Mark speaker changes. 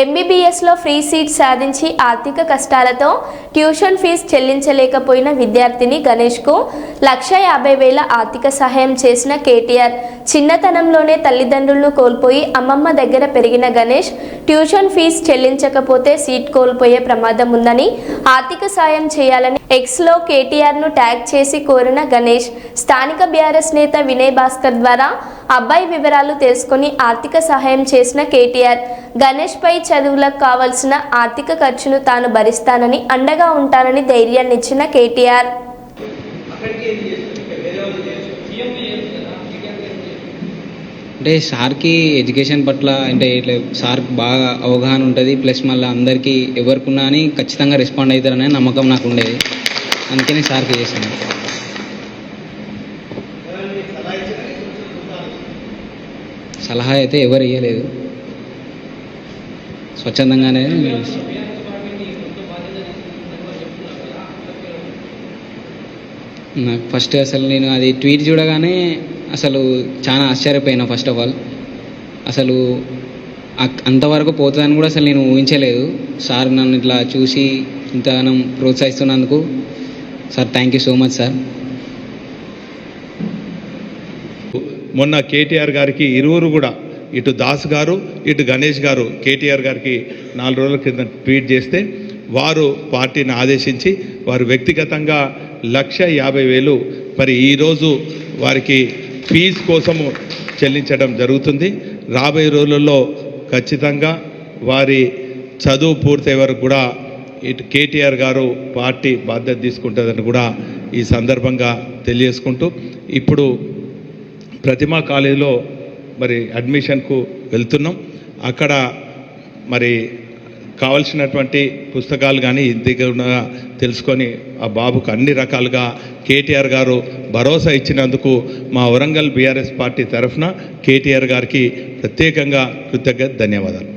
Speaker 1: ఎంబీబీఎస్లో free seat సాధించి ఆర్థిక కష్టాలతో ట్యూషన్ ఫీజు చెల్లించలేకపోయిన విద్యార్థిని గణేష్కు లక్ష యాభై వేల ఆర్థిక సహాయం చేసిన కేటీఆర్. చిన్నతనంలోనే తల్లిదండ్రులను కోల్పోయి అమ్మమ్మ దగ్గర పెరిగిన గణేష్ ట్యూషన్ ఫీజు చెల్లించకపోతే సీట్ కోల్పోయే ప్రమాదం ఉందని ఆర్థిక సాయం చేయాలని ఎక్స్లో కేటీఆర్ను ట్యాగ్ చేసి కోరిన గణేష్ స్థానిక బీఆర్ఎస్ నేత వినయ్ భాస్కర్ ద్వారా అబ్బాయి వివరాలు తెలుసుకొని ఆర్థిక సహాయం చేసిన కేటీఆర్. గణేష్ పై చదువులకు కావలసిన ఆర్థిక ఖర్చును తాను భరిస్తానని అండగా ఉంటానని ధైర్యాన్నిచ్చిన కేటీఆర్.
Speaker 2: అంటే సార్కి ఎడ్యుకేషన్ పట్ల అంటే ఇట్లా సార్కి బాగా అవగాహన ఉంటుంది ప్లస్ మళ్ళీ అందరికీ ఎవరికున్నా అని ఖచ్చితంగా రెస్పాండ్ అవుతారనే నమ్మకం నాకు ఉండేది. అందుకనే సార్కి చేశాను. సలహా అయితే ఎవరు ఇవ్వలేదు స్వచ్ఛందంగానే నాకు ఫస్ట్ అసలు నేను అది ట్వీట్ చూడగానే అసలు చాలా ఆశ్చర్యపోయినా ఫస్ట్ ఆఫ్ ఆల్. అసలు అంతవరకు పోతుందని కూడా అసలు నేను ఊహించలేదు. సార్ నన్ను ఇట్లా చూసి ఇంతగానం ప్రోత్సహిస్తున్నందుకు. Sir thank you so much sir
Speaker 3: మొన్న కేటీఆర్ గారికి ఇరువురు కూడా ఇటు దాస్ గారు ఇటు గణేష్ గారు కేటీఆర్ గారికి నాలుగు రోజుల క్రింద ట్వీట్ చేస్తే వారు పార్టీని ఆదేశించి వారు వ్యక్తిగతంగా లక్ష యాభై వేలు మరి ఈరోజు వారికి ఫీజు కోసము చెల్లించడం జరుగుతుంది. రాబోయే రోజులలో ఖచ్చితంగా వారి చదువు పూర్తయ్యే వరకు కూడా ఇటు కేటీఆర్ గారు పార్టీ బాధ్యత తీసుకుంటుందని కూడా ఈ సందర్భంగా తెలియజేసుకుంటూ ఇప్పుడు ప్రతిమా కాలేజీలో మరి అడ్మిషన్కు వెళ్తున్నాం. అక్కడ మరి కావలసినటువంటి పుస్తకాలు కానీ దగ్గర తెలుసుకొని ఆ బాబుకు అన్ని రకాలుగా కేటీఆర్ గారు భరోసా ఇచ్చినందుకు మా వరంగల్ బీఆర్ఎస్ పార్టీ తరఫున కేటీఆర్ గారికి ప్రత్యేకంగా కృతజ్ఞత ధన్యవాదాలు.